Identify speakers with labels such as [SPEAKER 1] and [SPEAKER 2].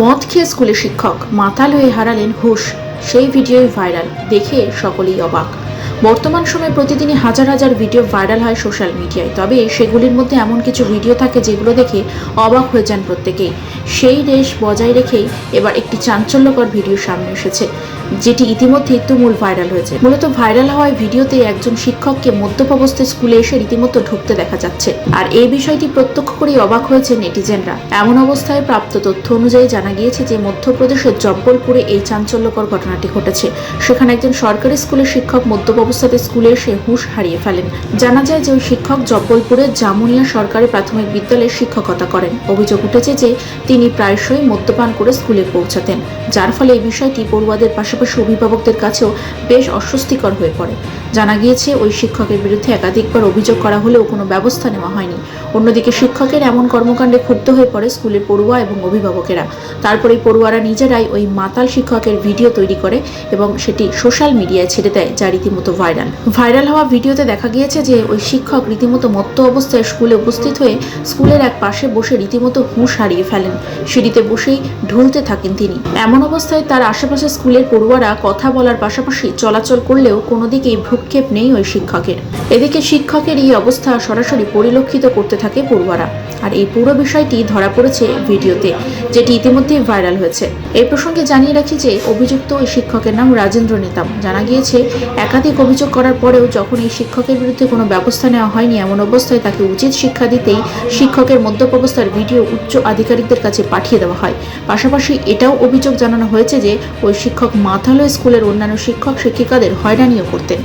[SPEAKER 1] মদ খেয়ে স্কুলে শিক্ষক মাতাল হয়ে হারালেন হুশ। সেই ভিডিওই ভাইরাল দেখে সকলেই অবাক। বর্তমান সময়ে প্রতিদিনই হাজার হাজার ভিডিও ভাইরাল হয় সোশ্যাল মিডিয়ায়। তবে সেগুলির মধ্যে এমন কিছু ভিডিও থাকে যেগুলো দেখে অবাক হয়ে যান প্রত্যেকেই। সেই রেশ বজায় রেখেই এবার একটি চাঞ্চল্যকর ভিডিও সামনে এসেছে, যেটি ইতিমধ্যেই তুমুল ভাইরাল হয়েছে। মূলত ভাইরাল হওয়ায় ভিডিওতে একজন শিক্ষককে মদ্যপ অবস্থায় স্কুলে এসে রীতিমতো ঢুকতে দেখা যাচ্ছে। আর এই বিষয়টি প্রত্যক্ষ করেই অবাক হয়েছে নেটিজেনরা। এমন অবস্থায় প্রাপ্ত তথ্য অনুযায়ী জানা গিয়েছে যে, মধ্যপ্রদেশের জব্বলপুরে এই চাঞ্চল্যকর ঘটনাটি ঘটেছে। সেখানে একজন সরকারি স্কুলের শিক্ষক মদ্যপ অবস্থাতে স্কুলে এসে হুঁশ হারিয়ে ফেলেন। জানা যায় যে ওই শিক্ষক জব্বলপুরের জামুনিয়া সরকারি প্রাথমিক বিদ্যালয়ে শিক্ষকতা করেন। অভিযোগ উঠেছে যে তিনি প্রায়শই মদ্যপান করে স্কুলে পৌঁছাতেন, যার ফলে এই বিষয়টি পড়ুয়াদের পাশাপাশি অভিভাবকদের কাছেও বেশ অস্বস্তিকর হয়ে পড়ে। জানা গিয়েছে, ওই শিক্ষকের বিরুদ্ধে একাধিকবার অভিযোগ করা হলেও কোনো ব্যবস্থা নেওয়া হয়নি। অন্যদিকে শিক্ষকের এমন কর্মকাণ্ডে ক্ষুব্ধ হয়ে পড়ে স্কুলের পড়ুয়া এবং অভিভাবকেরা। তারপরে পড়ুয়ারা নিজেরাই ওই মাতাল শিক্ষকের ভিডিও তৈরি করে এবং সেটি সোশ্যাল মিডিয়ায় ছেড়ে দেয়, যা রীতিমতো ভাইরাল। ভাইরাল হওয়া ভিডিওতে দেখা গিয়েছে যে ওই শিক্ষক রীতিমতো মত্ত অবস্থায় স্কুলে উপস্থিত হয়ে স্কুলের এক পাশে বসে রীতিমতো হুঁশ হারিয়ে ফেলেন। সিঁড়িতে বসেই ঢুলতে থাকেন তিনি। এমন অবস্থায় তার আশেপাশে স্কুলের পড়ুয়ারা কথা বলার পাশাপাশি চলাচল করলেও কোনো দিকেই ভ্রুক্ষেপ নেই ওই শিক্ষকের। এদিকে শিক্ষকের এই অবস্থা সরাসরি পরিলক্ষিত করতে থাকে পড়ুয়ারা। আর এই পুরো বিষয়টি ধরা পড়েছে ভিডিওতে। যেটি ইতিমধ্যে ভাইরাল হয়েছে। এই প্রসঙ্গে জানিয়ে রাখি যে অভিযুক্ত ওই শিক্ষকের নাম রাজেন্দ্র নেতাম। জানা গিয়েছে, একাধিক অভিযোগ করার পরেও যখন এই শিক্ষকের বিরুদ্ধে কোনো ব্যবস্থা নেওয়া হয়নি এমন অবস্থায় তাকে উচিত শিক্ষা দিতেই শিক্ষকের মদ্যপ অবস্থার ভিডিও উচ্চ আধিকারিকদের কাছে পাঠিয়ে দেওয়া হয়। পাশাপাশি এটাও অভিযোগ জানানো হয়েছে যে, ওই শিক্ষক মাথালো স্কুলের অন্যান্য শিক্ষক শিক্ষিকাদের হয়রানিও করতেন।